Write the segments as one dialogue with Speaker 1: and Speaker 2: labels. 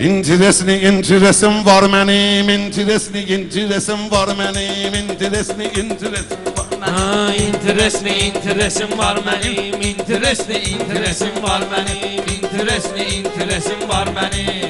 Speaker 1: İntiresli intiresim var benim, interesli interesim var benim, interesli interesim var
Speaker 2: Ha, interesli interesim var benim interesli interesim var benim interesli interesim var benim.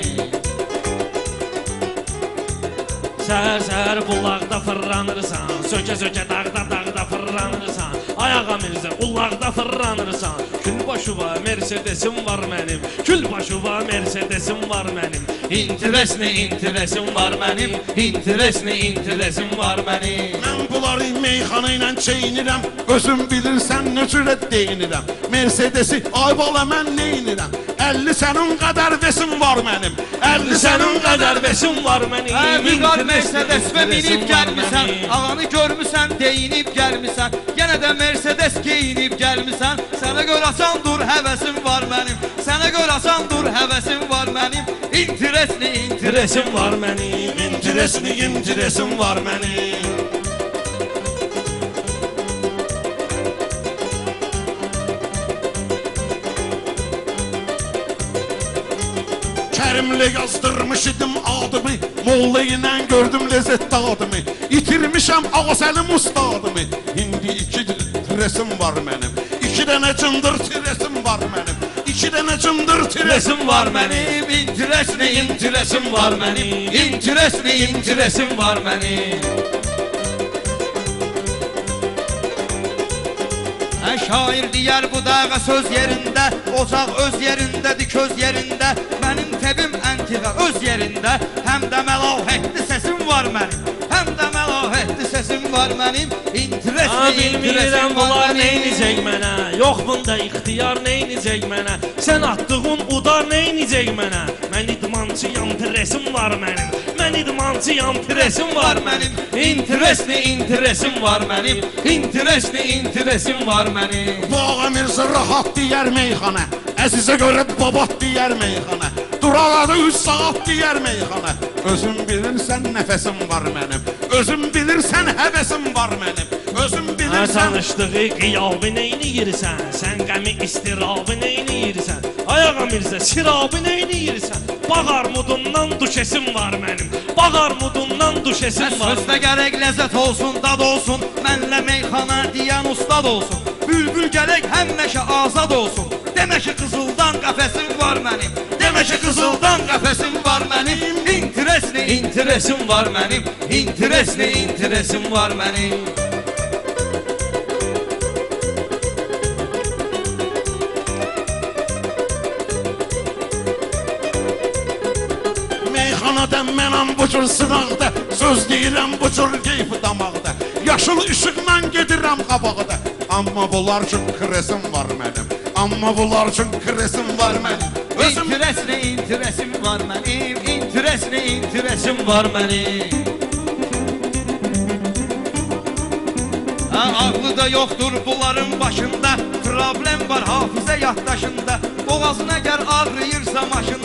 Speaker 2: Səhər səhər bulaqda fırlanırsan Sökə sökə dağda dağda fırlanırsan Ayağa mirzə ulaqda fırlanırsan. Kül başıva Mercedesim var mənim Kül başıva Mercedesim var mənim İnteresli interesim var mənim İnteresli interesim var mənim
Speaker 1: Mən bunları meyxana ilə çeynirəm Özüm bilirsən nöcürə deyinirəm Mercedesi ay bala mən neynirəm 50 sənin qədər vesim var mənim. 50 sənin qədər vesim var mənim.
Speaker 3: Hə, bir qar
Speaker 2: İnteresli
Speaker 3: Mercedes və minib gəlmisən. Ağanı görmüsən, deyinib gəlmisən Yenə də Mercedes geyinib gəlmisən Sənə görəsən dur, həvəsim var mənim. Sənə görəsən dur, həvəsim var mənim. İnteresli
Speaker 2: İnteresim var mənim
Speaker 1: İnteresli interesim var mənim Kərimlə yazdırmış idim adımı Molla ilə gördüm lezzət dadımı İtirmişəm Ağasəlim ustadımı. İndi iki resim var mənim İki dənə cındır resim var mənim İki dənə cındır
Speaker 2: İnteresim var mənim İnteresli interesim var mənim İnteresli interesim var mənim
Speaker 3: Hə, şair deyər bu dağa söz yerində Ocaq öz yerindədir köz yerində əntiqə öz yerində Həm də məlahətli səsim var mənim. Həm də məlahətli səsim var mənim.
Speaker 2: Ha
Speaker 3: İnteresli,
Speaker 2: bilmirəm bunlar
Speaker 3: var mənim.
Speaker 2: neyniyəcək mənə? Yox bunda ixtiyar neyniyəcək mənə? Sən atdığın udar neyniyəcək mənə? Mən idmançıyam presim var mənim. Mən idmançıyam presim var mənim. İnteresli interesim var mənim. İnteresli interesim var mənim.
Speaker 1: Bu ağa Mirzə rahat deyər meyxana. Əzizə görə babat deyər meyxana Duraladı üç saat deyər meyxana. Özüm bilirsən nəfəsim var mənim. Özüm bilirsən həvəsim var mənim. Özüm bilirsən
Speaker 2: tanışdığı qiyabı neyniyirsən Sən qəmi istirabı neyniyirsən Ayağa mirzə sirabı neyniyirsən Bağ armudundan düşesim var mənim. Bağ armudundan düşesim var.
Speaker 3: Sözdə gərək ləzzət olsun, dad olsun. Mənlə meyxana deyən ustad olsun. Bülbül gərək həmişə azad olsun. Demə ki qızıldan qəfəsim var mənim Demə ki qızıldan qəfəsim var mənim İnteresli,
Speaker 2: İnteresim var mənim İnteresli interesim var mənim
Speaker 1: Meyxanada mənəm bu cür sınaqda Söz deyirəm bu cür keyfi damaqda Yaşıl işıqla gedirəm qabaqda Amma bunlar üçün kresim var mənim. Amma bunlar üçün kresim var mənim. Özüm
Speaker 3: İnteresli, interesim var mənim İnteresli, interesim
Speaker 2: İnteresim var mənim
Speaker 3: Ha, ağlı da yoktur bunların başında Problem var hafıza yaddaşında Boğazına gel ağrıyırsa maşında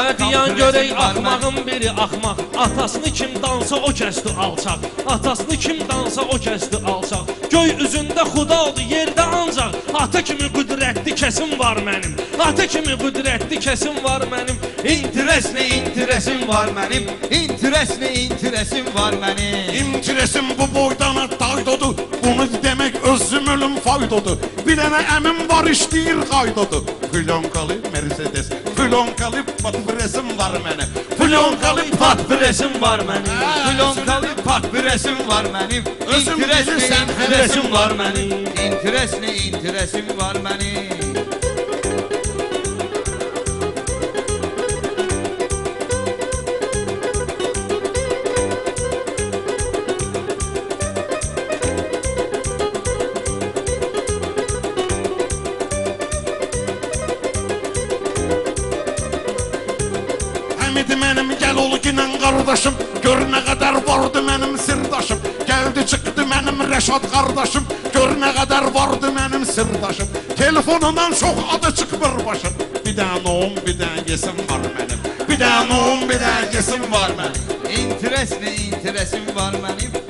Speaker 2: Hə
Speaker 3: kampresim
Speaker 2: görək axmağın biri axmaq. Atasını kim dansa o kəsdi alçaq. Atasını kim dansa o kəsdi alçaq. Göy üzündə xudadır yerdə ancaq. Ata kimi qüdrətli kəsim var mənim. Ata kimi qüdrətli kəsim var mənim.
Speaker 3: İnteresli interesim var benim. İnteresli interesim var benim.
Speaker 1: İmtiresim bu boydana daydodur Bunu demək özüm ölüm faydodur Bir dənə əmim var işləyir qaydodur Flonkalı Mercedes Flonkalı patpresim var mənə Flonkalı
Speaker 2: Pat presim var mənim
Speaker 3: Flonkalı patpresim var benim.
Speaker 1: Özüm bilirsən,
Speaker 3: interesim var
Speaker 2: mənim
Speaker 3: İnteresli interesim var benim
Speaker 1: Həmid mənim gəl ol ginən qardaşım Gör nə qədər vardı mənim sirdaşım Gəldi çıxdı mənim Rəşad qardaşım Gör nə qədər vardı mənim sirdaşım Telefonundan çox adı çıxmır başım. Bir dənə noğum, bir dənə yesim var mənim Bir dənə noğum, bir dənə yesim var mənim
Speaker 3: İnteresli interesim var benim